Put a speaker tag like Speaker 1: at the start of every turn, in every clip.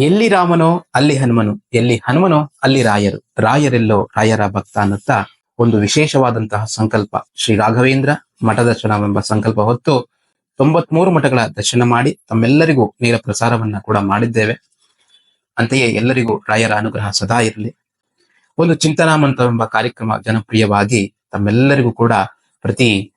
Speaker 1: ಎಲ್ಲಿ ರಾಮನೋ ಅಲ್ಲಿ ಹನುಮನು, ಎಲ್ಲಿ ಹನುಮನೋ ಅಲ್ಲಿ ರಾಯರು. ರಾಯರೆಲ್ಲೋ ರಾಯರ ಭಕ್ತ ಅನ್ನುತ್ತಾ ಒಂದು ವಿಶೇಷವಾದಂತಹ ಸಂಕಲ್ಪ. ಶ್ರೀ ರಾಘವೇಂದ್ರ ಮಠ ದರ್ಶನವೆಂಬ ಸಂಕಲ್ಪ ಹೊತ್ತು ತೊಂಬತ್ಮೂರು ಮಠಗಳ ದರ್ಶನ ಮಾಡಿ ತಮ್ಮೆಲ್ಲರಿಗೂ ನೇರ ಪ್ರಸಾರವನ್ನ ಕೂಡ ಮಾಡಿದ್ದೇವೆ. ಅಂತೆಯೇ ಎಲ್ಲರಿಗೂ ರಾಯರ ಅನುಗ್ರಹ ಸದಾ ಇರಲಿ. ಒಂದು ಚಿಂತನಾ ಮಂತ್ರವೆಂಬ ಕಾರ್ಯಕ್ರಮ ಜನಪ್ರಿಯವಾಗಿ ತಮ್ಮೆಲ್ಲರಿಗೂ ಕೂಡ ಪ್ರತಿ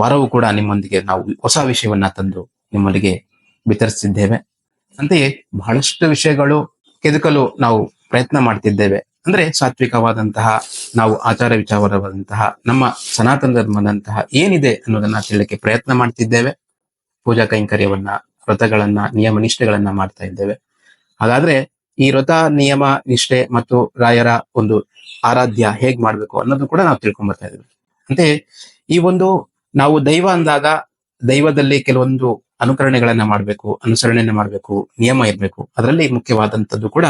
Speaker 1: ವಾರವೂ ಕೂಡ ನಿಮ್ಮೊಂದಿಗೆ ನಾವು ಹೊಸ ವಿಷಯವನ್ನ ತಂದು ನಿಮ್ಮೊಂದಿಗೆ ವಿತರಿಸಿದ್ದೇವೆ. ಅಂತೆಯೇ ಬಹಳಷ್ಟು ವಿಷಯಗಳು ಕೆದಕಲು ನಾವು ಪ್ರಯತ್ನ ಮಾಡ್ತಿದ್ದೇವೆ. ಅಂದ್ರೆ ಸಾತ್ವಿಕವಾದಂತಹ ನಾವು ಆಚಾರ ವಿಚಾರವಾದಂತಹ ನಮ್ಮ ಸನಾತನ ಧರ್ಮದಂತಹ ಏನಿದೆ ಅನ್ನೋದನ್ನ ತಿಳಿಯಕ್ಕೆ ಪ್ರಯತ್ನ ಮಾಡ್ತಿದ್ದೇವೆ. ಪೂಜಾ ಕೈಂಕರ್ಯವನ್ನ, ವ್ರತಗಳನ್ನ, ನಿಯಮ ನಿಷ್ಠೆಗಳನ್ನ ಮಾಡ್ತಾ ಇದ್ದೇವೆ. ಹಾಗಾದ್ರೆ ಈ ವ್ರತ, ನಿಯಮ, ನಿಷ್ಠೆ ಮತ್ತು ರಾಯರ ಒಂದು ಆರಾಧ್ಯ ಹೇಗ್ ಮಾಡ್ಬೇಕು ಅನ್ನೋದು ಕೂಡ ನಾವು ತಿಳ್ಕೊಂಡ್ ಬರ್ತಾ ಇದ್ದೇವೆ. ಅಂತೆ ಈ ಒಂದು ನಾವು ದೈವ ಅಂದಾಗ ದೈವದಲ್ಲಿ ಕೆಲವೊಂದು ಅನುಕರಣೆಗಳನ್ನ ಮಾಡಬೇಕು ಅನುಸರಣೆಯನ್ನ ಮಾಡಬೇಕು, ನಿಯಮ ಇರಬೇಕು. ಅದರಲ್ಲಿ ಮುಖ್ಯವಾದಂತದ್ದು ಕೂಡ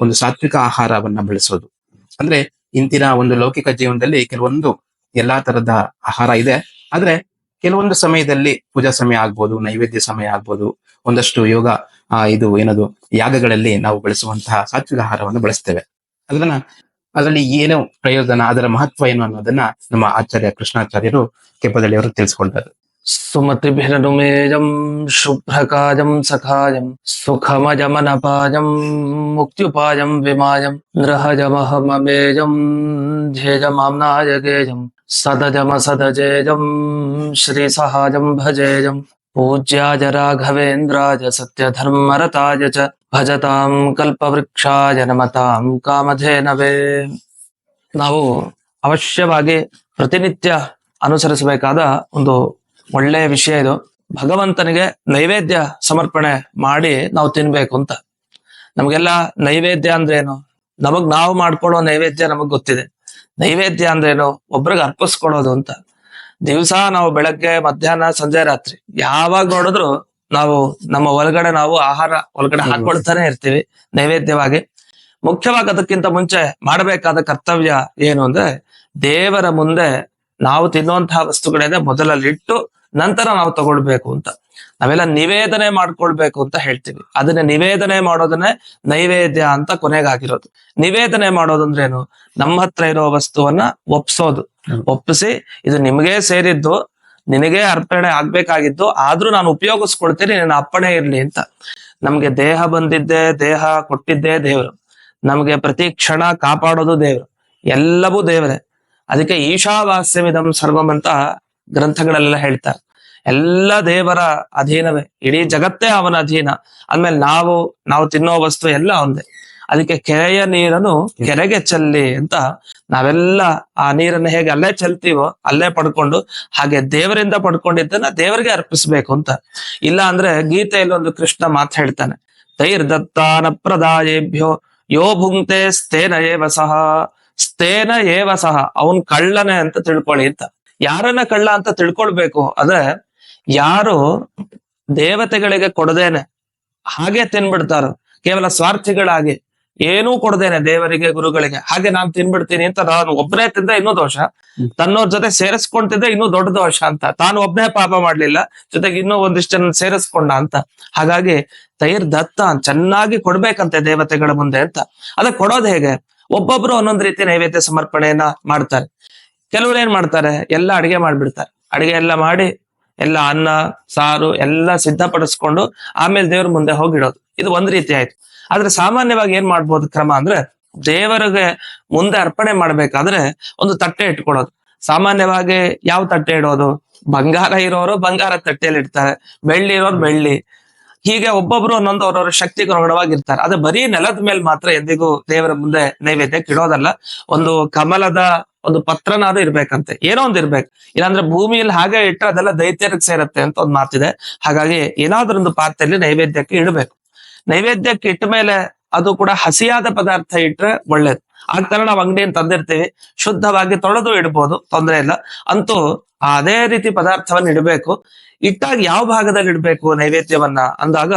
Speaker 1: ಒಂದು ಸಾತ್ವಿಕ ಆಹಾರವನ್ನ ಬೆಳೆಸೋದು. ಅಂದ್ರೆ ಇಂದಿನ ಒಂದು ಲೌಕಿಕ ಜೀವನದಲ್ಲಿ ಕೆಲವೊಂದು ಎಲ್ಲಾ ತರದ ಆಹಾರ ಇದೆ. ಆದ್ರೆ ಕೆಲವೊಂದು ಸಮಯದಲ್ಲಿ ಪೂಜಾ ಸಮಯ ಆಗ್ಬೋದು, ನೈವೇದ್ಯ ಸಮಯ ಆಗ್ಬೋದು, ಒಂದಷ್ಟು ಯೋಗ ಇದು ಏನದು, ಯಾಗಗಳಲ್ಲಿ ನಾವು ಬಳಸುವಂತಹ ಸಾತ್ವಿಕ ಆಹಾರವನ್ನು ಬಳಸ್ತೇವೆ. ಅದನ್ನ ಅದರಲ್ಲಿ ಏನು ಪ್ರಯೋಜನ, ಅದರ ಮಹತ್ವ ಏನು ಅನ್ನೋದನ್ನ ನಮ್ಮ ಆಚಾರ್ಯ ಕೃಷ್ಣಾಚಾರ್ಯರು ಕೆಪ್ಪದಳ್ಳಿಯವರು ತಿಳಿಸ್ಕೊಳ್ತಾರೆ.
Speaker 2: सुमतिभिरनुमेजं शुभ्रकाजं सखाजं सुखमजमनपाजं मुक्त्युपायं विमायं नृहजमहममेजं ध्येजमाम्नाय गेजं सदजमसदजेजं श्रीसहाजं भजेजं पूज्याय राघवेन्द्राय सत्यधर्मरताय च भजतां कल्पवृक्षाय नमतां ಕಾಮಧೇನವೇ ನಾವು ಅವಶ್ಯವಾಗಿ ಪ್ರತಿನಿತ್ಯ ಅನುಸರಿಸಬೇಕಾದ ಒಂದು ಒಳ್ಳೆಯ ವಿಷಯ ಇದು. ಭಗವಂತನಿಗೆ ನೈವೇದ್ಯ ಸಮರ್ಪಣೆ ಮಾಡಿ ನಾವು ತಿನ್ಬೇಕು ಅಂತ. ನಮಗೆಲ್ಲ ನೈವೇದ್ಯ ಅಂದ್ರೆ ಏನು ನಮಗ್ ನಾವು ಮಾಡ್ಕೊಳ್ಳೋ ನೈವೇದ್ಯ ನಮಗ್ ಗೊತ್ತಿದೆ. ನೈವೇದ್ಯ ಅಂದ್ರೇನು? ಒಬ್ರಿಗೆ ಅರ್ಪಿಸ್ಕೊಡೋದು ಅಂತ. ದಿವಸ ನಾವು ಬೆಳಗ್ಗೆ ಮಧ್ಯಾಹ್ನ ಸಂಜೆ ರಾತ್ರಿ. ಯಾವಾಗ ನೋಡಿದ್ರು ನಾವು ನಮ್ಮ ಒಳಗಡೆ ನಾವು ಆಹಾರ ಒಳಗಡೆ ಹಾಕೊಳ್ತಾನೆ ಇರ್ತೀವಿ ನೈವೇದ್ಯವಾಗಿ. ಮುಖ್ಯವಾಗಿ ಅದಕ್ಕಿಂತ ಮುಂಚೆ ಮಾಡಬೇಕಾದ ಕರ್ತವ್ಯ ಏನು ಅಂದ್ರೆ ದೇವರ ಮುಂದೆ ನಾವು ತಿನ್ನುವಂತಹ ವಸ್ತುಗಳೇನೆ ಮೊದಲಲ್ಲಿಟ್ಟು ನಂತರ ನಾವು ತಗೊಳ್ಬೇಕು ಅಂತ. ನಾವೆಲ್ಲ ನಿವೇದನೆ ಮಾಡ್ಕೊಳ್ಬೇಕು ಅಂತ ಹೇಳ್ತೀವಿ. ಅದನ್ನ ನಿವೇದನೆ ಮಾಡೋದನ್ನೇ ನೈವೇದ್ಯ ಅಂತ ಕೊನೆಗಾಗಿರೋದು ನಿವೇದನೆ ಮಾಡೋದಂದ್ರೇನು ನಮ್ಮ ಹತ್ರ ಇರೋ ವಸ್ತುವನ್ನ ಒಪ್ಸೋದು. ಒಪ್ಪಿಸಿ ಇದು ನಿಮಗೆ ಸೇರಿದ್ದು ನಿನಗೆ ಅರ್ಪಣೆ ಆಗ್ಬೇಕಾಗಿದ್ದು ಆದ್ರೂ ನಾನು ಉಪಯೋಗಿಸ್ಕೊಳ್ತೀನಿ ನಿನ್ನ ಅಪ್ಪಣೆ ಇರ್ಲಿ ಅಂತ. ನಮ್ಗೆ ದೇಹ ಬಂದಿದ್ದೆ ದೇಹ ಕೊಟ್ಟಿದ್ದೇ ದೇವರು. ನಮ್ಗೆ ಪ್ರತಿ ಕ್ಷಣ ಕಾಪಾಡೋದು ದೇವರು. ಎಲ್ಲವೂ ದೇವರೇ. ಅದಕ್ಕೆ ಈಶಾವಾಸ್ಯವಿದಂ ಸರ್ವಂ ಅಂತ ಗ್ರಂಥಗಳೆಲ್ಲ ಹೇಳ್ತಾರೆ. ಎಲ್ಲ ದೇವರ ಅಧೀನವೇ, ಇಡೀ ಜಗತ್ತೇ ಅವನ ಅಧೀನ. ಅಂದ್ಮೇಲೆ ನಾವು ನಾವು ತಿನ್ನೋ ವಸ್ತು ಎಲ್ಲ ಅವನದೇ. ಅದಕ್ಕೆ ಕೆರೆಯ ನೀರನ್ನು ಕೆರೆಗೆ ಚೆಲ್ಲಿ ಅಂತ ನಾವೆಲ್ಲ ಆ ನೀರನ್ನು ಹೇಗೆ ಅಲ್ಲೇ ಚೆಲ್ತೀವೋ, ಅಲ್ಲೇ ಪಡ್ಕೊಂಡು, ಹಾಗೆ ದೇವರಿಂದ ಪಡ್ಕೊಂಡಿದ್ದನ್ನ ದೇವರಿಗೆ ಅರ್ಪಿಸ್ಬೇಕು ಅಂತ. ಇಲ್ಲ ಅಂದ್ರೆ ಗೀತೆಯಲ್ಲಿ ಒಂದು ಕೃಷ್ಣ ಮಾತು ಹೇಳ್ತಾನೆ. ತೈರ್ದತ್ತಾನ ಪ್ರದಾಯೇಭ್ಯೋ, ಯೋ ಭುಂಕ್ತೆ ಸ್ಥೇನ ಏವ ಸಹ ಸ್ಥೇನ ಏವ ಸಹ, ಅವನ್ ಕಳ್ಳನೆ ಅಂತ ತಿಳ್ಕೊಳ್ಳಿ ಅಂತ. ಯಾರನ್ನ ಕಳ್ಳ ಅಂತ ತಿಳ್ಕೊಳ್ಬೇಕು ಅಂದ್ರೆ ಯಾರು ದೇವತೆಗಳಿಗೆ ಕೊಡದೇನೆ ಹಾಗೆ ತಿನ್ಬಿಡ್ತಾರ. ಕೇವಲ ಸ್ವಾರ್ಥಿಗಳಾಗಿ ಏನೂ ಕೊಡದೇನೆ ದೇವರಿಗೆ ಗುರುಗಳಿಗೆ. ಹಾಗೆ ನಾನು ತಿನ್ಬಿಡ್ತೀನಿ ಅಂತ ನಾನು ಒಬ್ಬನೇ ತಿಂದ ಇನ್ನೂ ದೋಷ. ತನ್ನೋರ್ ಜೊತೆ ಸೇರಿಸ್ಕೊಂಡಿದ್ದೆ ಇನ್ನೂ ದೊಡ್ಡ ದೋಷ ಅಂತ. ತಾನು ಒಬ್ಬನೇ ಪಾಪ ಮಾಡ್ಲಿಲ್ಲ ಜೊತೆಗೆ ಇನ್ನೂ ಒಂದಿಷ್ಟು ಜನ ಸೇರಿಸ್ಕೊಂಡ ಅಂತ. ಹಾಗಾಗಿ ತೈರ್ ದತ್ತ ಚೆನ್ನಾಗಿ ಕೊಡ್ಬೇಕಂತೆ ದೇವತೆಗಳ ಮುಂದೆ ಅಂತ. ಅದಕ್ಕೆ ಕೊಡೋದು ಹೇಗೆ? ಒಬ್ಬೊಬ್ರು ಒಂದೊಂದ್ ರೀತಿ ನೈವೇದ್ಯ ಸಮರ್ಪಣೆಯನ್ನ ಮಾಡ್ತಾರೆ. ಕೆಲವ್ರು ಏನ್ ಮಾಡ್ತಾರೆ? ಎಲ್ಲ ಅಡಿಗೆ ಮಾಡ್ಬಿಡ್ತಾರೆ. ಅಡಿಗೆ ಎಲ್ಲ ಮಾಡಿ, ಎಲ್ಲ ಅನ್ನ, ಸಾರು ಎಲ್ಲ ಸಿದ್ಧಪಡಿಸ್ಕೊಂಡು ಆಮೇಲೆ ದೇವ್ರ ಮುಂದೆ ಹೋಗಿಡೋದು. ಇದು ಒಂದ್ ರೀತಿ ಆಯ್ತು. ಆದ್ರೆ ಸಾಮಾನ್ಯವಾಗಿ ಏನ್ ಮಾಡ್ಬೋದು ಕ್ರಮ ಅಂದ್ರೆ ದೇವರಿಗೆ ಮುಂದೆ ಅರ್ಪಣೆ ಮಾಡ್ಬೇಕಾದ್ರೆ ಒಂದು ತಟ್ಟೆ ಇಟ್ಕೊಳ್ಳೋದು. ಸಾಮಾನ್ಯವಾಗಿ ಯಾವ ತಟ್ಟೆ ಇಡೋದು? ಬಂಗಾರ ಇರೋರು ಬಂಗಾರ ತಟ್ಟೆಯಲ್ಲಿ ಇಡ್ತಾರೆ ಬೆಳ್ಳಿ ಇರೋರು ಬೆಳ್ಳಿ. ಹೀಗೆ ಒಬ್ಬೊಬ್ರು ಒಂದೊಂದು ಅವ್ರವ್ರ ಶಕ್ತಿಗೆ ಅನುಗುಣವಾಗಿರ್ತಾರೆ. ಅದು ಬರೀ ನೆಲದ ಮೇಲೆ ಮಾತ್ರ ಎಂದಿಗೂ ದೇವರ ಮುಂದೆ ನೈವೇದ್ಯ ಇಡೋದಲ್ಲ. ಒಂದು ಕಮಲದ ಒಂದು ಪತ್ರನಾದ್ರೂ ಇರ್ಬೇಕಂತೆ. ಏನೋ ಒಂದ್ ಇರ್ಬೇಕು. ಇಲ್ಲಾಂದ್ರೆ ಭೂಮಿಯಲ್ಲಿ ಹಾಗೆ ಇಟ್ಟರೆ ಅದೆಲ್ಲ ದೈತ್ಯರಿಗೆ ಸೇರುತ್ತೆ ಅಂತ ಒಂದು ಮಾತಿದೆ. ಹಾಗಾಗಿ ಏನಾದ್ರೂ ಒಂದು ಪಾತ್ರೆಯಲ್ಲಿ ನೈವೇದ್ಯಕ್ಕೆ ಇಡಬೇಕು. ನೈವೇದ್ಯಕ್ಕೆ ಇಟ್ಟ ಮೇಲೆ ಅದು ಕೂಡ ಹಸಿಯಾದ ಪದಾರ್ಥ ಇಟ್ರೆ ಒಳ್ಳೇದು. ತರ ನಾವು ಅಂಗಡಿಯನ್ನು ತಂದಿರ್ತೀವಿ. ಶುದ್ಧವಾಗಿ ತೊಳೆದು ಇಡ್ಬೋದು, ತೊಂದರೆ ಇಲ್ಲ. ಅಂತೂ ಅದೇ ರೀತಿ ಪದಾರ್ಥವನ್ನು ಇಡಬೇಕು. ಇಟ್ಟಾಗ ಯಾವ ಭಾಗದಲ್ಲಿ ಇಡಬೇಕು ನೈವೇದ್ಯವನ್ನ? ಅಂದಾಗ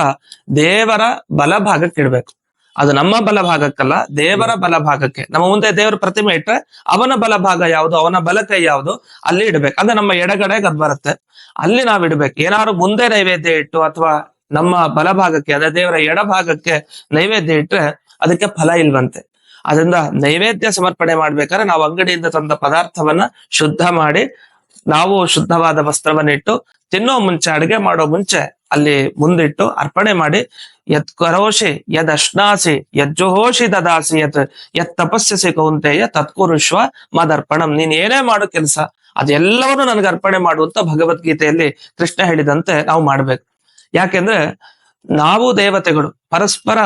Speaker 2: ದೇವರ ಬಲಭಾಗಕ್ಕೆ ಇಡಬೇಕು. ಅದು ನಮ್ಮ ಬಲಭಾಗಕ್ಕಲ್ಲ, ದೇವರ ಬಲಭಾಗಕ್ಕೆ. ನಮ್ಮ ಮುಂದೆ ದೇವರ ಪ್ರತಿಮೆ ಇಟ್ರೆ ಅವನ ಬಲಭಾಗ ಯಾವುದು, ಅವನ ಬಲಕೈ ಯಾವುದು, ಅಲ್ಲಿ ಇಡಬೇಕು. ಅಂದ್ರೆ ನಮ್ಮ ಎಡಗಡೆಗೆ ಅದು ಬರುತ್ತೆ. ಅಲ್ಲಿ ನಾವು ಇಡಬೇಕು. ಏನಾದ್ರು ಮುಂದೆ ನೈವೇದ್ಯ ಇಟ್ಟು ಅಥವಾ ನಮ್ಮ ಬಲಭಾಗಕ್ಕೆ, ಅದೇ ದೇವರ ಎಡಭಾಗಕ್ಕೆ ನೈವೇದ್ಯ ಇಟ್ರೆ ಅದಕ್ಕೆ ಫಲ ಇಲ್ವಂತೆ. ಅದರಿಂದ ನೈವೇದ್ಯ ಸಮರ್ಪಣೆ ಮಾಡ್ಬೇಕಾದ್ರೆ ನಾವು ಅಂಗಡಿಯಿಂದ ತಂದ ಪದಾರ್ಥವನ್ನ ಶುದ್ಧ ಮಾಡಿ ನಾವು ಶುದ್ಧವಾದ ವಸ್ತ್ರವನ್ನಿಟ್ಟು ತಿನ್ನೋ ಮುಂಚೆ, ಅಡುಗೆ ಮಾಡೋ ಮುಂಚೆ ಅಲ್ಲಿ ಮುಂದಿಟ್ಟು ಅರ್ಪಣೆ ಮಾಡಿ, ಯತ್ ಕರೋಷಿ ಯದ್ ಅಶ್ನಾಸಿ ಯಜ್ಜುಹೋಷಿ ದದಾಸಿ ಯತ್ ಯತ್ ತಪಸ್ಸಿ ಕೌಂತೆಯ ತತ್ಕುರುಶ್ವ ಮದರ್ಪಣಂ. ನೀನ್ ಏನೇ ಮಾಡೋ ಕೆಲಸ, ಅದೆಲ್ಲವನ್ನೂ ನನಗೆ ಅರ್ಪಣೆ ಮಾಡುವಂತ ಭಗವದ್ಗೀತೆಯಲ್ಲಿ ಕೃಷ್ಣ ಹೇಳಿದಂತೆ ನಾವು ಮಾಡ್ಬೇಕು. ಯಾಕೆಂದ್ರೆ ನಾವು ದೇವತೆಗಳು ಪರಸ್ಪರ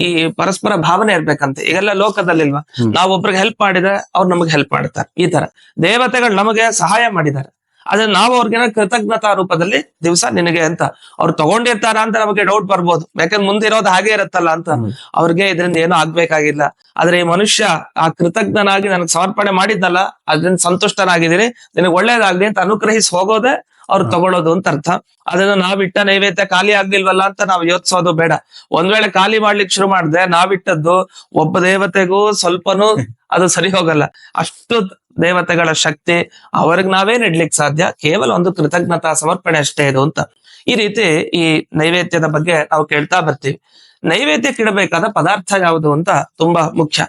Speaker 2: ಈ ಪರಸ್ಪರ ಭಾವನೆ ಇರ್ಬೇಕಂತೆ. ಈಗೆಲ್ಲ ಲೋಕದಲ್ಲಿಲ್ವಾ. ನಾವು ಒಬ್ರಿಗೆ ಹೆಲ್ಪ್ ಮಾಡಿದ್ರೆ ಅವ್ರು ನಮಗೆ ಹೆಲ್ಪ್ ಮಾಡ್ತಾರೆ. ಈ ತರ. ದೇವತೆಗಳು ನಮಗೆ ಸಹಾಯ ಮಾಡಿದ್ದಾರೆ. ಆದ್ರೆ ನಾವು ಅವ್ರಿಗೆ ಕೃತಜ್ಞತಾ ರೂಪದಲ್ಲಿ ದಿವಸ ನಿನಗೆ ಅಂತ ಅವ್ರು ತಗೊಂಡಿರ್ತಾರ ಅಂತ ನಮಗೆ ಡೌಟ್ ಬರ್ಬೋದು. ಯಾಕಂದ್ರೆ ಮುಂದಿರೋದು ಹಾಗೆ ಇರುತ್ತಲ್ಲ ಅಂತ. ಅವ್ರಿಗೆ ಇದರಿಂದ ಏನೂ ಆಗ್ಬೇಕಾಗಿಲ್ಲ. ಆದ್ರೆ ಈ ಮನುಷ್ಯ ಆ ಕೃತಜ್ಞನಾಗಿ ನನಗೆ ಸಮರ್ಪಣೆ ಮಾಡಿದ್ದಲ್ಲ ಅದರಿಂದ ಸಂತುಷ್ಟನಾಗಿದ್ದೀನಿ. ನಿನಗೆ ಒಳ್ಳೇದಾಗ್ಲಿ ಅಂತ ಅನುಗ್ರಹಿಸಿ ಹೋಗೋದೇ ಅವ್ರು ತಗೊಳ್ಳೋದು ಅಂತ ಅರ್ಥ. ಅದನ್ನ ನಾವಿಟ್ಟ ನೈವೇದ್ಯ ಖಾಲಿ ಆಗ್ಲಿಲ್ವಲ್ಲ ಅಂತ ನಾವು ಯೋಚಿಸೋದು ಬೇಡ. ಒಂದ್ ವೇಳೆ ಖಾಲಿ ಮಾಡ್ಲಿಕ್ಕೆ ಶುರು ಮಾಡಿದೆ ನಾವಿಟ್ಟದ್ದು ಒಬ್ಬ ದೇವತೆಗೂ ಸ್ವಲ್ಪನೂ ಅದು ಸರಿ ಹೋಗಲ್ಲ. ಅಷ್ಟು ದೇವತೆಗಳ ಶಕ್ತಿ ಅವ್ರಿಗೆ ನಾವೇ ಇಡ್ಲಿಕ್ಕೆ ಸಾಧ್ಯ? ಕೇವಲ ಒಂದು ಕೃತಜ್ಞತಾ ಸಮರ್ಪಣೆ ಅಷ್ಟೇ ಇದು ಅಂತ. ಈ ರೀತಿ ಈ ನೈವೇದ್ಯದ ಬಗ್ಗೆ ನಾವು ಕೇಳ್ತಾ ಬರ್ತೀವಿ. ನೈವೇದ್ಯಕ್ಕೆ ಇಡಬೇಕಾದ ಪದಾರ್ಥ ಯಾವುದು ಅಂತ ತುಂಬಾ ಮುಖ್ಯ.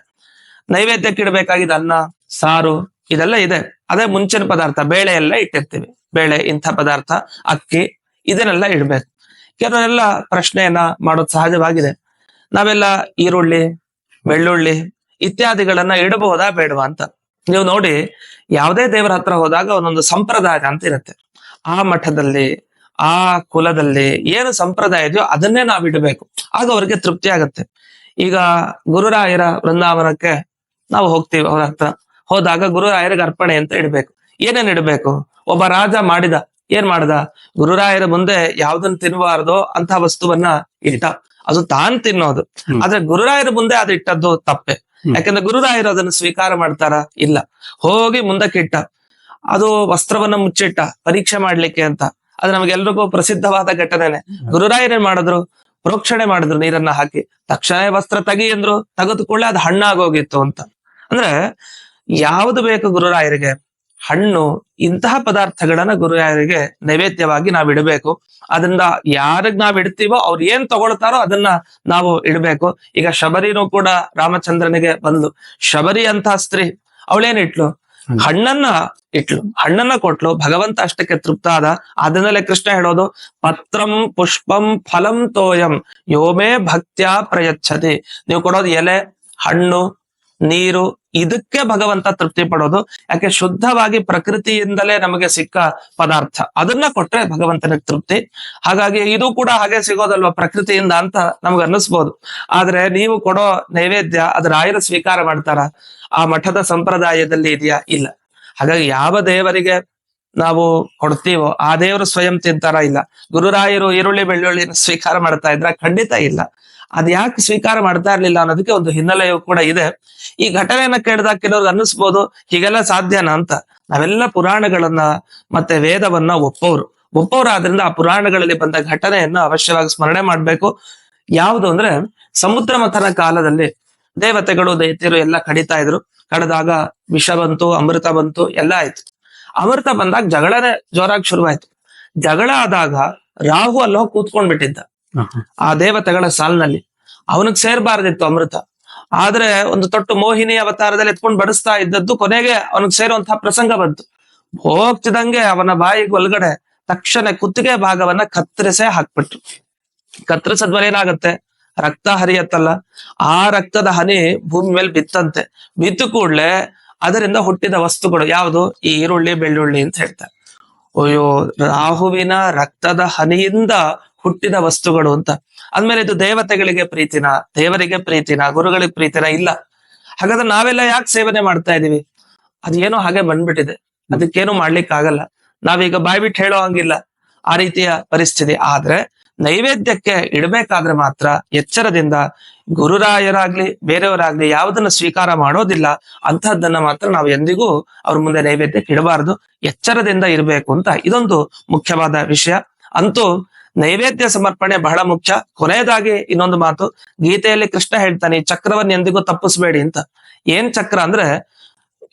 Speaker 2: ನೈವೇದ್ಯಕ್ಕೆ ಇಡಬೇಕಾಗಿದ್ದ ಅನ್ನ ಸಾರು ಇದೆಲ್ಲ ಇದೆ. ಅದೇ ಮುಂಚಿನ ಪದಾರ್ಥ ಬೇಳೆ ಎಲ್ಲ ಇಟ್ಟಿರ್ತೀವಿ. ಬೇಳೆ ಇಂಥ ಪದಾರ್ಥ ಅಕ್ಕಿ ಇದನ್ನೆಲ್ಲ ಇಡ್ಬೇಕು. ಕೆಲವರೆಲ್ಲ ಪ್ರಶ್ನೆಯನ್ನ ಮಾಡೋದು ಸಹಜವಾಗಿದೆ. ನಾವೆಲ್ಲ ಈರುಳ್ಳಿ, ಬೆಳ್ಳುಳ್ಳಿ ಇತ್ಯಾದಿಗಳನ್ನ ಇಡಬಹುದಾ ಬೇಡವಾ ಅಂತ. ನೀವು ನೋಡಿ, ಯಾವುದೇ ದೇವರ ಹತ್ರ ಹೋದಾಗ ಒಂದೊಂದು ಸಂಪ್ರದಾಯ ಅಂತ ಇರುತ್ತೆ. ಆ ಮಠದಲ್ಲಿ, ಆ ಕುಲದಲ್ಲಿ ಏನು ಸಂಪ್ರದಾಯ ಇದೆಯೋ ಅದನ್ನೇ ನಾವು ಇಡಬೇಕು. ಆಗ ಅವ್ರಿಗೆ ತೃಪ್ತಿ ಆಗುತ್ತೆ. ಈಗ ಗುರುರಾಯರ ವೃಂದಾವನಕ್ಕೆ ನಾವು ಹೋಗ್ತೀವಿ, ಅವ್ರ ಹತ್ರ. ಹೋದಾಗ ಗುರುರಾಯರಿಗೆ ಅರ್ಪಣೆ ಅಂತ ಇಡಬೇಕು. ಏನೇನ್ ಇಡಬೇಕು? ಒಬ್ಬ ರಾಜ ಮಾಡಿದ ಏನ್ ಮಾಡ್ದ? ಗುರುರಾಯರ ಮುಂದೆ ಯಾವ್ದನ್ನ ತಿನ್ನಬಾರ್ದೋ ಅಂತ ವಸ್ತುವನ್ನ ಇಟ್ಟ. ಅದು ತಾನ್ ತಿನ್ನೋದು. ಆದ್ರೆ ಗುರುರಾಯರ ಮುಂದೆ ಅದು ಇಟ್ಟದ್ದು ತಪ್ಪೆ.
Speaker 1: ಯಾಕಂದ್ರೆ
Speaker 2: ಗುರುರಾಯರು ಅದನ್ನ ಸ್ವೀಕಾರ ಮಾಡ್ತಾರ? ಇಲ್ಲ. ಹೋಗಿ ಮುಂದಕ್ಕಿಟ್ಟ. ಅದು ವಸ್ತ್ರವನ್ನ ಮುಚ್ಚಿಟ್ಟ. ಪರೀಕ್ಷೆ ಮಾಡ್ಲಿಕ್ಕೆ ಅಂತ. ಅದು ನಮಗೆಲ್ರಿಗೂ ಪ್ರಸಿದ್ಧವಾದ ಘಟನೆನೆ. ಗುರುರಾಯರೇನ್ ಮಾಡಿದ್ರು? ಪ್ರೋಕ್ಷಣೆ ಮಾಡಿದ್ರು ನೀರನ್ನ ಹಾಕಿ. ತಕ್ಷಣ ವಸ್ತ್ರ ತಗಿ ಅಂದ್ರು. ತೆಗೆದುಕೊಳ್ಳೆ ಅದು ಹಣ್ಣಾಗೋಗಿತ್ತು ಅಂತ. ಅಂದ್ರೆ ಯಾವ್ದು ಬೇಕು ಗುರುರಾಯರಿಗೆ? ಹಣ್ಣು ಇಂತಹ ಪದಾರ್ಥಗಳನ್ನ ಗುರುರಾಯರಿಗೆ ನೈವೇದ್ಯವಾಗಿ ನಾವು ಇಡಬೇಕು. ಅದರಿಂದ ಯಾರಿಗ್ ನಾವ್ ಇಡ್ತೀವೋ ಅವ್ರು ಏನ್ ತಗೊಳ್ತಾರೋ ಅದನ್ನ ನಾವು ಇಡಬೇಕು. ಈಗ ಶಬರಿನೂ ಕೂಡ ರಾಮಚಂದ್ರನಿಗೆ ಬಂದ್ಲು. ಶಬರಿ ಅಂತ ಸ್ತ್ರೀ ಅವಳೇನ್ ಇಟ್ಲು. ಹಣ್ಣನ್ನ ಇಟ್ಲು. ಹಣ್ಣನ್ನ ಕೊಟ್ಲು. ಭಗವಂತ ಅಷ್ಟಕ್ಕೆ ತೃಪ್ತ ಆದ. ಅದನ್ನಲ್ಲೇ ಕೃಷ್ಣ ಹೇಳೋದು ಪತ್ರಂ ಪುಷ್ಪಂ ಫಲಂ ತೋಯಂ. ಯೋಮೇ ಭಕ್ತ್ಯಾ ಪ್ರಯಚ್ಛತಿ. ನೀವು ಕೊಡೋದು ಎಲೆ ಹಣ್ಣು ನೀರು, ಇದಕ್ಕೆ ಭಗವಂತ ತೃಪ್ತಿ ಪಡೋದು. ಯಾಕೆ? ಶುದ್ಧವಾಗಿ ಪ್ರಕೃತಿಯಿಂದಲೇ ನಮಗೆ ಸಿಕ್ಕ ಪದಾರ್ಥ. ಅದನ್ನ ಕೊಟ್ರೆ ಭಗವಂತನಿಗೆ ತೃಪ್ತಿ. ಹಾಗಾಗಿ ಇದು ಕೂಡ ಹಾಗೆ ಸಿಗೋದಲ್ವಾ? ಪ್ರಕೃತಿಯಿಂದ ಅಂತ ನಮ್ಗೆ ಅನ್ನಿಸ್ಬೋದು. ಆದ್ರೆ ನೀವು ಕೊಡೋ ನೈವೇದ್ಯ ಅದ್ರ ರಾಯರು ಸ್ವೀಕಾರ ಮಾಡ್ತಾರ? ಆ ಮಠದ ಸಂಪ್ರದಾಯದಲ್ಲಿ ಇದೆಯಾ? ಇಲ್ಲ. ಹಾಗಾಗಿ ಯಾವ ದೇವರಿಗೆ ನಾವು ಕೊಡ್ತೀವೋ, ಆ ದೇವರು ಸ್ವಯಂ ತಿಂತಾರ? ಇಲ್ಲ. ಗುರುರಾಯರು ಈರುಳ್ಳಿ, ಬೆಳ್ಳುಳ್ಳಿನ ಸ್ವೀಕಾರ ಮಾಡ್ತಾ ಇದ್ರ ಖಂಡಿತ ಇಲ್ಲ. ಅದ್ ಯಾಕೆ ಸ್ವೀಕಾರ ಮಾಡ್ತಾ ಇರ್ಲಿಲ್ಲ ಅನ್ನೋದಕ್ಕೆ ಒಂದು ಹಿನ್ನೆಲೆಯೂ ಕೂಡ ಇದೆ. ಈ ಘಟನೆಯನ್ನ ಕೇಳಿದಾಗ ಕೆಲವ್ರಿಗೆ ಅನ್ನಿಸ್ಬೋದು, ಹೀಗೆಲ್ಲ ಸಾಧ್ಯನಾ? ಅಂತ. ನಾವೆಲ್ಲ ಪುರಾಣಗಳನ್ನ ಮತ್ತೆ ವೇದವನ್ನ ಒಪ್ಪೋರು. ಆದ್ರಿಂದ ಆ ಪುರಾಣಗಳಲ್ಲಿ ಬಂದ ಘಟನೆಯನ್ನ ಅವಶ್ಯವಾಗಿ ಸ್ಮರಣೆ ಮಾಡ್ಬೇಕು. ಯಾವುದು ಅಂದ್ರೆ, ಸಮುದ್ರ ಮಥನ ಕಾಲದಲ್ಲಿ ದೇವತೆಗಳು, ದೈತ್ಯರು ಎಲ್ಲ ಕಡಿತಾ ಇದ್ರು. ಕಡದಾಗ ವಿಷ ಬಂತು, ಅಮೃತ ಬಂತು, ಎಲ್ಲ ಆಯ್ತು. ಅಮೃತ ಬಂದಾಗ ಜಗಳನೇ ಜೋರಾಗಿ ಶುರುವಾಯ್ತು. ಜಗಳ ಆದಾಗ ರಾಹು ಅಲ್ಲೋ ಕೂತ್ಕೊಂಡ್ ಬಿಟ್ಟಿದ್ದ ಆ ದೇವತೆಗಳ ಸಾಲಿನಲ್ಲಿ. ಅವನಿಗೆ ಸೇರ್ಬಾರ್ದಿತ್ತು ಅಮೃತ. ಆದ್ರೆ ಒಂದು ತೊಟ್ಟು ಮೋಹಿನಿ ಅವತಾರದಲ್ಲಿ ಎತ್ಕೊಂಡು ಬಡಿಸ್ತಾ ಇದ್ದದ್ದು ಕೊನೆಗೆ ಅವನಿಗೆ ಸೇರುವಂತಹ ಪ್ರಸಂಗ ಬಂತು. ಹೋಗ್ತಿದಂಗೆ ಅವನ ಬಾಯಿಗೆ ಒಳಗಡೆ ತಕ್ಷಣ ಕುತ್ತಿಗೆ ಭಾಗವನ್ನ ಕತ್ತರಿಸೇ ಹಾಕ್ಬಿಟ್ರು. ಕತ್ತರಿಸದ್ಮೇಲೆ ಏನಾಗುತ್ತೆ? ರಕ್ತ ಹರಿಯತ್ತಲ್ಲ. ಆ ರಕ್ತದ ಹನಿ ಭೂಮಿ ಮೇಲೆ ಬಿತ್ತಂತೆ. ಬಿತ್ತು ಕೂಡ್ಲೆ ಅದರಿಂದ ಹುಟ್ಟಿದ ವಸ್ತುಗಳು ಯಾವುದು? ಈ ಈರುಳ್ಳಿ, ಬೆಳ್ಳುಳ್ಳಿ ಅಂತ ಹೇಳ್ತಾರೆ. ಅಯ್ಯೋ, ರಾಹುವಿನ ರಕ್ತದ ಹನಿಯಿಂದ ಹುಟ್ಟಿದ ವಸ್ತುಗಳು ಅಂತ. ಅಂದ್ಮೇಲೆ ಇದು ದೇವತೆಗಳಿಗೆ ಪ್ರೀತಿನ, ದೇವರಿಗೆ ಪ್ರೀತಿನ, ಗುರುಗಳಿಗೆ ಪ್ರೀತಿನ ಇಲ್ಲ. ಹಾಗಾದ್ರೆ ನಾವೆಲ್ಲ ಯಾಕೆ ಸೇವನೆ ಮಾಡ್ತಾ ಇದೀವಿ? ಅದೇನೋ ಹಾಗೆ ಬಂದ್ಬಿಟ್ಟಿದೆ. ಅದಕ್ಕೇನು ಮಾಡ್ಲಿಕ್ಕೆ ಆಗಲ್ಲ ನಾವೀಗ ಬಾಯ್ಬಿಟ್ಟು ಹೇಳೋ ಹಂಗಿಲ್ಲ. ಆ ರೀತಿಯ ಪರಿಸ್ಥಿತಿ. ಆದ್ರೆ ನೈವೇದ್ಯಕ್ಕೆ ಇಡಬೇಕಾದ್ರೆ ಮಾತ್ರ ಎಚ್ಚರದಿಂದ ಗುರುರಾಯರಾಗ್ಲಿ, ಬೇರೆಯವರಾಗ್ಲಿ ಯಾವುದನ್ನ ಸ್ವೀಕಾರ ಮಾಡೋದಿಲ್ಲ ಅಂತಹದ್ದನ್ನ ಮಾತ್ರ ನಾವು ಎಂದಿಗೂ ಅವ್ರ ಮುಂದೆ ನೈವೇದ್ಯಕ್ಕೆ ಇಡಬಾರದು. ಎಚ್ಚರದಿಂದ ಇರಬೇಕು ಅಂತ ಇದೊಂದು ಮುಖ್ಯವಾದ ವಿಷಯ. ಅಂತೂ ನೈವೇದ್ಯ ಸಮರ್ಪಣೆ ಬಹಳ ಮುಖ್ಯ. ಕೊನೆಯದಾಗಿ ಇನ್ನೊಂದು ಮಾತು. ಗೀತೆಯಲ್ಲಿ ಕೃಷ್ಣ ಹೇಳ್ತಾನೆ ಈ ಚಕ್ರವನ್ನ ಎಂದಿಗೂ ತಪ್ಪಿಸ್ಬೇಡಿ ಅಂತ. ಏನ್ ಚಕ್ರ ಅಂದ್ರೆ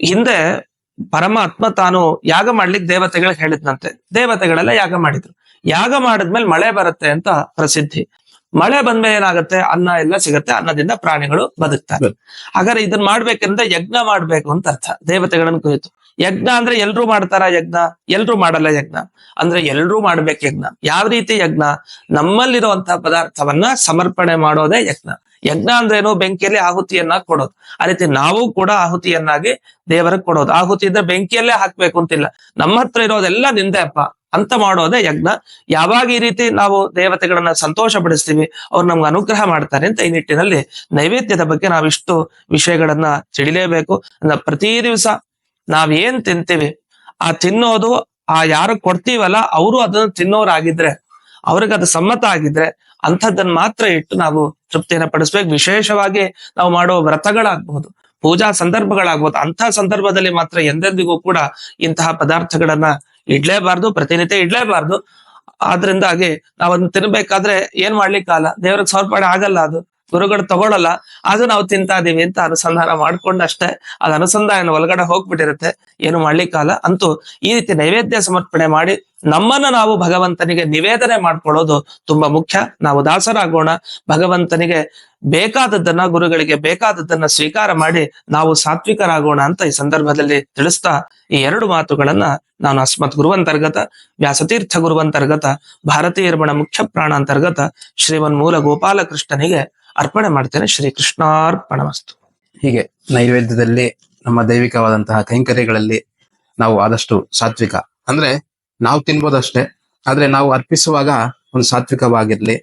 Speaker 2: ಹಿಂದೆ ಪರಮಾತ್ಮ ತಾನು ಯಾಗ ಮಾಡ್ಲಿಕ್ಕೆ ದೇವತೆಗಳಿಗೆ ಹೇಳಿದ್ನಂತೆ. ದೇವತೆಗಳೆಲ್ಲ ಯಾಗ ಮಾಡಿದ್ರು. ಯಾಗ ಮಾಡಿದ್ಮೇಲೆ ಮಳೆ ಬರುತ್ತೆ ಅಂತ ಪ್ರಸಿದ್ಧಿ. ಮಳೆ ಬಂದ್ಮೇಲೆ ಏನಾಗುತ್ತೆ? ಅನ್ನ ಎಲ್ಲ ಸಿಗುತ್ತೆ ಅನ್ನದಿಂದ ಪ್ರಾಣಿಗಳು ಬದುಕ್ತಾರೆ.
Speaker 1: ಬದುಕ್-
Speaker 2: ಹಾಗಾದ್ರೆ ಇದನ್ನ ಮಾಡ್ಬೇಕಂದ್ರೆ ಯಜ್ಞ ಮಾಡ್ಬೇಕು ಅಂತ ಅರ್ಥ. ದೇವತೆಗಳನ್ನ ಕುರಿತು. ಯಜ್ಞ ಅಂದ್ರೆ ಎಲ್ರೂ ಮಾಡ್ತಾರ ಯಜ್ಞ, ಎಲ್ರೂ ಮಾಡಲ್ಲ ಯಜ್ಞ. ಅಂದ್ರೆ ಎಲ್ರೂ ಮಾಡ್ಬೇಕು ಯಜ್ಞ. ಯಾವ ರೀತಿ ಯಜ್ಞ? ನಮ್ಮಲ್ಲಿರುವಂತಹ ಪದಾರ್ಥವನ್ನ ಸಮರ್ಪಣೆ ಮಾಡೋದೇ ಯಜ್ಞ. ಯಜ್ಞ ಅಂದ್ರೆ ಏನು? ಬೆಂಕಿಯಲ್ಲಿ ಆಹುತಿಯನ್ನ ಕೊಡೋದು. ಆ ರೀತಿ ನಾವು ಕೂಡ ಆಹುತಿಯನ್ನಾಗಿ ದೇವರಿಗೆ ಕೊಡೋದು. ಆಹುತಿ ಇದ್ರೆ ಬೆಂಕಿಯಲ್ಲೇ ಹಾಕ್ಬೇಕು ಅಂತಿಲ್ಲ. ನಮ್ಮ ಹತ್ರ ಇರೋದೆಲ್ಲ ನಿಂದೆ ಅಪ್ಪ. ಅಂತ ಮಾಡೋದೇ ಯಜ್ಞ. ಯಾವಾಗ ಈ ರೀತಿ ನಾವು ದೇವತೆಗಳನ್ನ ಸಂತೋಷ ಪಡಿಸ್ತೀವಿ ಅವ್ರು ನಮ್ಗೆ ಅನುಗ್ರಹ ಮಾಡ್ತಾರೆ ಅಂತ ಈ ನಿಟ್ಟಿನಲ್ಲಿ ನೈವೇದ್ಯದ ಬಗ್ಗೆ ನಾವಿಷ್ಟು ವಿಷಯಗಳನ್ನ ತಿಳಿಲೇಬೇಕು. ಪ್ರತಿ ದಿವಸ ನಾವ್ ಏನ್ ತಿಂತೀವಿ? ಆ ತಿನ್ನೋದು ಆ ಯಾರು ಕೊಡ್ತೀವಲ್ಲ, ಅವರು ಅದನ್ನ ತಿನ್ನೋರಾಗಿದ್ರೆ, ಅವ್ರಿಗೆ ಅದು ಸಮ್ಮತ ಆಗಿದ್ರೆ ಅಂಥದ್ದನ್ನ ಮಾತ್ರ ಇಟ್ಟು ನಾವು ತೃಪ್ತಿಯನ್ನ ಪಡಿಸ್ಬೇಕು. ವಿಶೇಷವಾಗಿ ನಾವು ಮಾಡುವ ವ್ರತಗಳಾಗ್ಬಹುದು ಪೂಜಾ ಸಂದರ್ಭಗಳಾಗ್ಬೋದು ಅಂತ ಸಂದರ್ಭದಲ್ಲಿ ಮಾತ್ರ ಎಂದೆಂದಿಗೂ ಕೂಡ ಇಂತಹ ಪದಾರ್ಥಗಳನ್ನ ಇಡ್ಲೇಬಾರ್ದು, ಪ್ರತಿನಿತ್ಯ ಇಡ್ಲೇಬಾರ್ದು. ಆದ್ರಿಂದಾಗಿ ನಾವ್ ಅದನ್ನ ತಿನ್ಬೇಕಾದ್ರೆ ಏನ್ ಮಾಡ್ಲಿಕ್ಕಲ್ಲ ದೇವ್ರಿಗೆ ಸಮರ್ಪಣೆ ಆಗಲ್ಲ ಅದು. ಗುರುಗಳು ತಗೊಳಲ್ಲ, ಅದು ನಾವು ತಿಂತಾ ಇದೀವಿ ಅಂತ ಅನುಸಂಧಾನ ಮಾಡ್ಕೊಂಡಷ್ಟೇ ಅದ್ ಅನುಸಂಧಾನ ಒಳಗಡೆ ಹೋಗ್ಬಿಟ್ಟಿರುತ್ತೆ, ಏನು ಮಾಡ್ಲಿಕ್ಕಲ್ಲ ಅಂತೂ ಈ ರೀತಿ ನೈವೇದ್ಯ ಸಮರ್ಪಣೆ ಮಾಡಿ ನಮ್ಮನ್ನ ನಾವು ಭಗವಂತನಿಗೆ ನಿವೇದನೆ ಮಾಡ್ಕೊಳ್ಳೋದು ತುಂಬಾ ಮುಖ್ಯ. ನಾವು ದಾಸರಾಗೋಣ, ಭಗವಂತನಿಗೆ ಬೇಕಾದದ್ದನ್ನ, ಗುರುಗಳಿಗೆ ಬೇಕಾದದ್ದನ್ನ ಸ್ವೀಕಾರ ಮಾಡಿ ನಾವು ಸಾತ್ವಿಕರಾಗೋಣ ಅಂತ ಈ ಸಂದರ್ಭದಲ್ಲಿ ತಿಳಿಸ್ತಾ ಈ ಎರಡು ಮಾತುಗಳನ್ನ ನಾನು ಅಸ್ಮತ್ ಗುರುವಂತರ್ಗತ, ವ್ಯಾಸತೀರ್ಥ ಗುರುವಂತರ್ಗತ ಭಾರತೀಯರ್ಮಣ ಮುಖ್ಯ ಪ್ರಾಣ ಅಂತರ್ಗತ ಶ್ರೀಮನ್ ಮೂಲ ಗೋಪಾಲಕೃಷ್ಣನಿಗೆ ಅರ್ಪಣೆ ಮಾಡ್ತೇನೆ. ಶ್ರೀ ಕೃಷ್ಣಾರ್ಪಣಮಸ್ತು.
Speaker 1: ಹೀಗೆ ನೈವೇದ್ಯದಲ್ಲಿ ನಮ್ಮ ದೈವಿಕವಾದಂತಹ ಕೈಂಕರ್ಯಗಳಲ್ಲಿ ನಾವು ಆದಷ್ಟು ಸಾತ್ವಿಕ. ಅಂದ್ರೆ ನಾವು ತಿನ್ಬೋದಷ್ಟೇ. ಆದ್ರೆ ನಾವು ಅರ್ಪಿಸುವಾಗ ಒಂದು ಸಾತ್ವಿಕವಾಗಿರ್ಲಿ.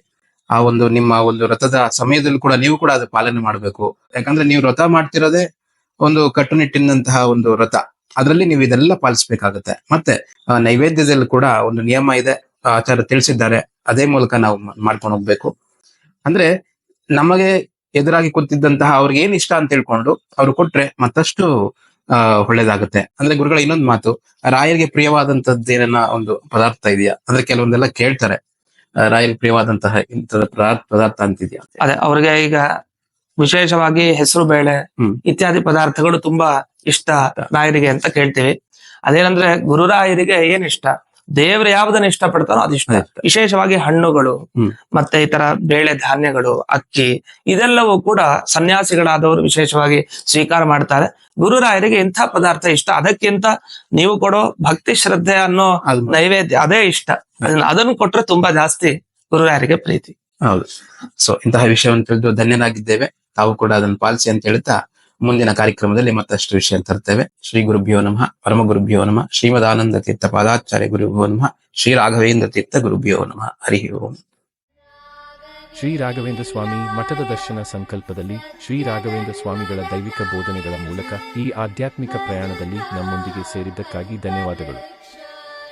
Speaker 1: ಆ ಒಂದು ನಿಮ್ಮ ಒಂದು ರಥದ ಸಮಯದಲ್ಲಿ ಕೂಡ ನೀವು ಕೂಡ ಅದು ಪಾಲನೆ ಮಾಡಬೇಕು. ಯಾಕಂದ್ರೆ ನೀವು ವ್ರತ ಮಾಡ್ತಿರೋದೇ ಒಂದು ಕಟ್ಟುನಿಟ್ಟಿನಂತಹ ಒಂದು ವ್ರತ ಅದರಲ್ಲಿ ನೀವು ಇದೆಲ್ಲ ಪಾಲಿಸಬೇಕಾಗುತ್ತೆ. ಮತ್ತೆ ನೈವೇದ್ಯದಲ್ಲಿ ಕೂಡ ಒಂದು ನಿಯಮ ಇದೆ. ಆಚಾರ ತಿಳಿಸಿದ್ದಾರೆ. ಅದೇ ಮೂಲಕ ನಾವು ಮಾಡ್ಕೊಂಡು ಹೋಗ್ಬೇಕು. ಅಂದ್ರೆ ನಮಗೆ ಎದುರಾಗಿ ಕೂತಿದ್ದಂತಹ ಅವ್ರಿಗೆ ಏನ್ ಇಷ್ಟ ಅಂತ ತಿಳ್ಕೊಂಡು ಅವ್ರು ಕೊಟ್ರೆ ಮತ್ತಷ್ಟು ಆ ಒಳ್ಳೇದಾಗುತ್ತೆ. ಅಂದ್ರೆ ಗುರುಗಳ ಇನ್ನೊಂದು ಮಾತು. ರಾಯರಿಗೆ ಪ್ರಿಯವಾದಂತದ್ದು ಏನನ್ನ ಒಂದು ಪದಾರ್ಥ ಇದೆಯಾ? ಅಂದ್ರೆ ಕೆಲವೊಂದೆಲ್ಲ ಕೇಳ್ತಾರೆ. ರಾಯಲ್ ರಾಯರಿಗೆ ಪ್ರಿಯವಾದಂತಹ ಇಂಥದ ಪದಾರ್ಥ ಪದಾರ್ಥ ಅಂತಿದ್ಯಾ ಅಂತ.
Speaker 2: ಅದೇ ಅವ್ರಿಗೆ ಈಗ ವಿಶೇಷವಾಗಿ ಹೆಸರು ಬೇಳೆ
Speaker 1: ಹ್ಮ್.
Speaker 2: ಇತ್ಯಾದಿ ಪದಾರ್ಥಗಳು ತುಂಬಾ ಇಷ್ಟ. ರಾಯರಿಗೆ ಅಂತ ಕೇಳ್ತೀವಿ. ಅದೇನಂದ್ರೆ ಗುರುರಾಯರಿಗೆ ಏನ್ ಇಷ್ಟ? ದೇವ್ರು ಯಾವ್ದನ್ನ ಇಷ್ಟಪಡ್ತಾನೋ ಅದು ಅದಿಷ್ಟ
Speaker 1: ಅದಿಷ್ಟ.
Speaker 2: ವಿಶೇಷವಾಗಿ ಹಣ್ಣುಗಳು. ಮತ್ತೆ ಈ ತರ ಬೇಳೆ ಧಾನ್ಯಗಳು ಅಕ್ಕಿ ಇದೆಲ್ಲವೂ ಕೂಡ ಸನ್ಯಾಸಿಗಳಾದವರು ವಿಶೇಷವಾಗಿ ಸ್ವೀಕಾರ ಮಾಡ್ತಾರೆ. ಗುರುರಾಯರಿಗೆ ಇಂಥ ಪದಾರ್ಥ ಇಷ್ಟ. ಅದಕ್ಕಿಂತ ನೀವು ಕೊಡೋ ಭಕ್ತಿ ಶ್ರದ್ಧೆ ಅನ್ನೋ ನೈವೇದ್ಯ ಅದೇ ಇಷ್ಟ. ಅದನ್ನ- ಅದನ್ನು ಕೊಟ್ರೆ ತುಂಬಾ ಜಾಸ್ತಿ ಗುರುರಾಯರಿಗೆ ಪ್ರೀತಿ.
Speaker 1: ಹೌದು. ಸೊ ಇಂತಹ ವಿಷಯವನ್ನು ತಿಳಿದು ಧನ್ಯನಾಗಿದ್ದೇವೆ. ತಾವು ಕೂಡ ಅದನ್ನು ಪಾಲಿಸಿ ಅಂತ ಹೇಳ್ತಾ ಮುಂದಿನ ಕಾರ್ಯಕ್ರಮದಲ್ಲಿ ಮತ್ತಷ್ಟು ವಿಷಯ ತರ್ತೇವೆ. ಶ್ರೀ ಗುರುಭ್ಯೋ ನಮಃ. ಪರಮ ಗುರುಭ್ಯೋ ನಮಃ. ಶ್ರೀಮದಾನಂದ ತೀರ್ಥ ಪಾದಾಚಾರ್ಯ ಗುರುಭ್ಯೋ ನಮಃ. ಶ್ರೀ ರಾಘವೇಂದ್ರ ತೀರ್ಥ ಗುರುಭ್ಯೋ ನಮಃ. ಹರಿ ಓಂ.
Speaker 3: ಶ್ರೀ ರಾಘವೇಂದ್ರ ಸ್ವಾಮಿ ಮಠದ ದರ್ಶನ ಸಂಕಲ್ಪದಲ್ಲಿ ಶ್ರೀ ರಾಘವೇಂದ್ರ ಸ್ವಾಮಿಗಳ ದೈವಿಕ ಬೋಧನೆಗಳ ಮೂಲಕ ಈ ಆಧ್ಯಾತ್ಮಿಕ ಪ್ರಯಾಣದಲ್ಲಿ ನಮ್ಮೊಂದಿಗೆ ಸೇರಿದ್ದಕ್ಕಾಗಿ ಧನ್ಯವಾದಗಳು.